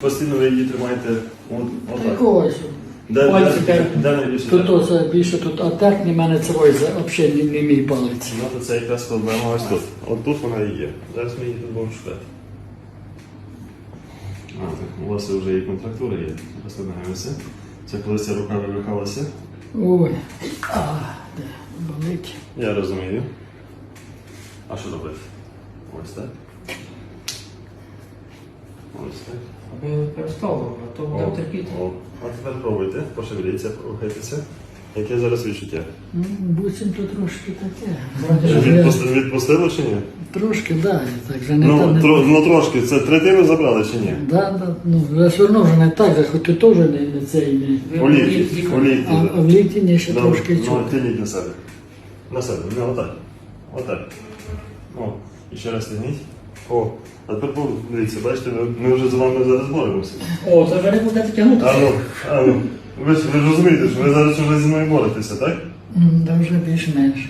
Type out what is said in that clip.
Постійно ви її тримаєте от, отак. Такого. Де, де, так. де найбільше? Тут треба? ось більше тут, а так не мене це за- взагалі не, не мій палець. Ну, то це якраз проблема ось тут. От тут вона і є. Зараз ми її тут будемо шукати. А, так, у вас вже і контрактура є. Розглядаємося. Це коли ця рука вивихалася. Ой, а, де, болить. Я розумію. А що робити? Ось так. Так. Аби використовував, а то буде О, терпіти. о. А тепер пробуйте, пошевеліться, порухайтеся. Яке зараз відчуття? Ну, буцімто трошки таке. Відпусти- Відпустило чи ні? Трошки, да, так же не Ну, та не. тро, ну трошки, це третину забрали чи ні? Да, да, ну, все одно вже не так, хоч і теж не, не цей не. У лікті, у лікті. А, а в літі не ще Добре, трошки ну, чути. тяніть на себе. На себе, не отак. Отак. О, і ще раз тяніть. О, а тепер дивіться, бачите, ми, ми вже з вами зараз боремося. О, це вже не буде тягнутися. А ну, а ну. Ви ж ви ж розумієте, що ви зараз вже зі мною боретеся, так? М, Да вже більш-менш.